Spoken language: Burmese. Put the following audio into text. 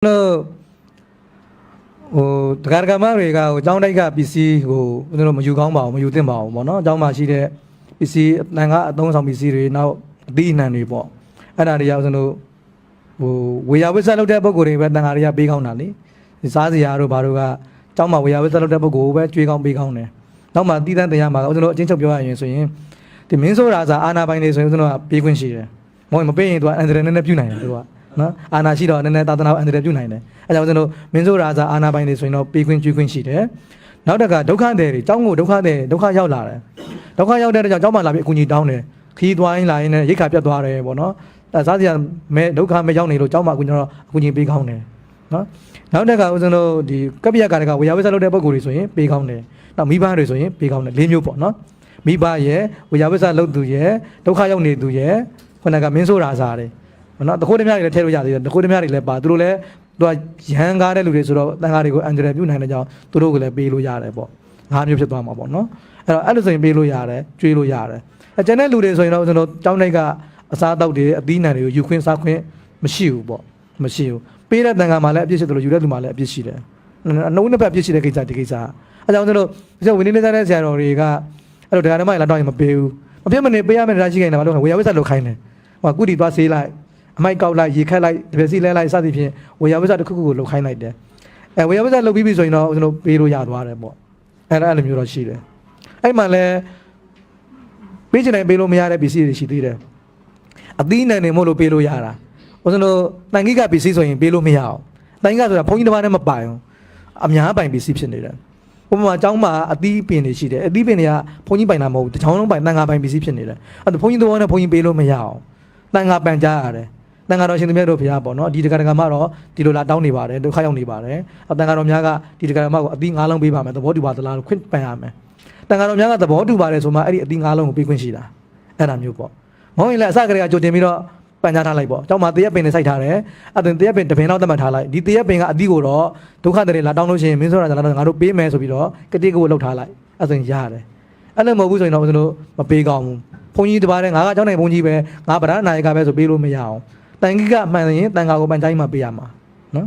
တို့ဟိုတက္ကရာမတွေကဟိုအကြောင်းတိုက်ကပစ္စည်းဟိုဦးဇင်းတို့မယူကောင်းပါဘူးမယူသင့်ပါဘူးပေါ့နော်အကြောင်းမှာရှိတဲ့ပစ္စည်းအတန်ကအသုံးဆောင်ပစ္စည်းတွေနောက်အသီးအနှံတွေပေါ့အဲ့ဒါတွေကဦးဇင်းတို့ဟိုဝေယဝိဆတ်လုပ်တဲ့ပုံကိုယ်တွေပဲတန်ဃာတွေကပေးကောင်းတာလေဒီစားစရာတို့ဘာတို့ကအကြောင်းမှာဝေယဝိဆတ်လုပ်တဲ့ပုံကိုယ်ပဲကြွေးကောင်းပေးကောင်းတယ်နောက်မှတည်တန်းတရားမှာဦးဇင်းတို့အချင်းချုပ်ပြောရရင်ဆိုရင်ဒီမင်းဆိုရာစာအာနာပိုင်းတွေဆိုရင်ဦးဇင်းတို့ကပေးခွင့်ရှိတယ်မဟုတ်ရင်မပေးရင်သူကအန်ဒရယ်နဲ့နဲ့ပြုနိုင်တယ်သူက နော်အာနာရှိတော့နည်းနည်းသာသနာ့အန်ဒရယ်ပြုနိုင်တယ်အဲကြောင့်ဦးဇင်းတို့မင်းဆိုရာစာအာနာပိုင်းတွေဆိုရင်တော့ပေးခွင့်ကျွေးခွင့်ရှိတယ်နောက်တက်ကဒုက္ခတဲ့တွေအကြောင်းကိုဒုက္ခတဲ့ဒုက္ခရောက်လာတယ်ဒုက္ခရောက်တဲ့အတွက်ကြောင့်အကြောင်းမှလာပြီးအကူအညီတောင်းတယ်ခီးသွားရင်လာရင်လည်းရိတ်ခါပြတ်သွားတယ်ပေါ့နော်အဲစားစရာမဲဒုက္ခမဲရောက်နေလို့အကြောင်းမှအကူအညီတော့အကူအညီပေးကောင်းတယ်နော်နောက်တက်ကဦးဇင်းတို့ဒီကပ္ပိယကာရကဝေယဝိဆလုပ်တဲ့ပုံကိုယ်တွေဆိုရင်ပေးကောင်းတယ်နောက်မိဘတွေဆိုရင်ပေးကောင်းတယ်လေးမျိုးပေါ့နော်မိဘရဲ့ဝေယဝိဆလုပ်သူရဲ့ဒုက္ခရောက်နေသူရဲ့ခုနကမင်းဆိုးရာစားတယ်မ နော်တခိုးတမတွေလည်းထည့်လို့ရသေးတယ်တခိုးတမတွေလည်းပါသူတို့လည်းသူကရဟန်းကားတဲ့လူတွေဆိုတော့တန်ခါတွေကိုအန်ဂျယ်ပြုနိုင်တဲ့ကြောင့်သူတို့ကလည်းပေးလို့ရတယ်ပေါ့ငါးမျိုးဖြစ်သွားမှာပေါ့နော်အဲ့တော့အဲ့လိုဆိုရင်ပေးလို့ရတယ်ကျွေးလို့ရတယ်အကျန်တဲ့လူတွေဆိုရင်တော့ကျွန်တော်ကျောင်းတိုက်ကအစားအသောက်တွေအသီးအနှံတွေကိုယူခွင့်စားခွင့်မရှိဘူးပေါ့မရှိဘူးပေးတဲ့တန်ခါမှာလည်းအပြစ်ရှိတယ်လို့ယူတဲ့လူမှာလည်းအပြစ်ရှိတယ်အနှုတ်နှစ်ဖက်အပြစ်ရှိတဲ့ကိစ္စဒီကိစ္စအဲကြောင့်ကျွန်တော်ကျွန်တော်ဝင်းနေနေတဲ့ဆရာတော်တွေကအဲ့လိုဒကာဓမ္မတွေလာတော့ရင်မပေးဘူးမဖြစ်မနေပေးရမယ့်တရားရှိခိုင်းတယ်မလို့ဝေယဝိဆတ်လုပ်ခိုင်းတယ်ဟိုကကုတီသွားဆေးလိုက်အ မိုက်ကောက်လိုက်ရေခက်လိုက်တပည့်စီလဲလိုက်စသဖြင့်ဝေယဝိဇ္ဇတစ်ခုခုကိုလှုပ်ခိုင်းလိုက်တယ်အဲဝေယဝိဇ္ဇလှုပ်ပြီးပြီဆိုရင်တော့ကျွန်တော်ပေးလို့ရသွားတယ်ပေါ့အဲအဲ့လိုမျိုးတော့ရှိတယ်အဲ့မှလည်းပေးချင်တိုင်းပေးလို့မရတဲ့ပစ္စည်းတွေရှိသေးတယ်အသီးနှံနေမို့လို့ပေးလို့ရတာဦးဇင်းတို့တန်ခိကပစ္စည်းဆိုရင်ပေးလို့မရအောင်တန်ခိကဆိုတာဘုန်းကြီးတစ်ပါးနဲ့မပိုင်အောင်အများပိုင်ပစ္စည်းဖြစ်နေတယ်ဥပမာအကြောင်းမှာအသီးပင်တွေရှိတယ်အသီးပင်တွေကဘုန်းကြီးပိုင်တာမဟုတ်ဘူးတစ်ချောင်းလုံးပိုင်တန်ခါပိုင်ပစ္စည်းဖြစ်နေတယ်အဲ့ဒါဘုန်းကြီးသဘောနဲ့ဘုန်းကြီးပေးလို့မရအောင်တန်ခါပန်ကြရတယ် တန်ခါတော်ရှင်သူမြတ်တို့ဘုရားပေါ့နော်ဒီတက္ကရာမတော့ဒီလိုလာတောင်းနေပါတယ်ဒုက္ခရောက်နေပါတယ်အတန်ခါတော်များကဒီတက္ကရာမကိုအသီး၅လုံးပေးပါမယ်သဘောတူပါသလားလို့ခွင့်ပန်ရမယ်တန်ခါတော်များကသဘောတူပါတယ်ဆိုမှအဲ့ဒီအသီး၅လုံးကိုပေးခွင့်ရှိတာအဲ့ဒါမျိုးပေါ့မဟုတ်ရင်လည်းအစကတည်းကကြိုတင်ပြီးတော့ပန်ကြားထားလိုက်ပေါ့ကျောင်းမှာတရက်ပင်နဲ့စိုက်ထားတယ်အဲ့ဒါတရက်ပင်တစ်ပင်တော့သတ်မှတ်ထားလိုက်ဒီတရက်ပင်ကအသီးကိုတော့ဒုက္ခတည်းလာတောင်းလို့ရှိရင်မင်းဆိုတာကလည်းငါတို့ပေးမယ်ဆိုပြီးတော့ကတိကိုလှုပ်ထားလိုက်အဲ့ဒါဆိုရင်ရတယ်အဲ့လိုမဟုတ်ဘူးဆိုရင်တော့ကျွန်တော်မပေးကောင်းဘူးဘုန်းကြီးတပါးတဲ့ငါကကျောင်းနိုင်ဘုန်းကြီးပဲငါဗရဒနာယကပဲဆိုပေးလို့မရအောင် တန်ကြီးကအမှန်ရင်တန်ခါကိုပန်တိုင်းမှာပေးရမှာနော်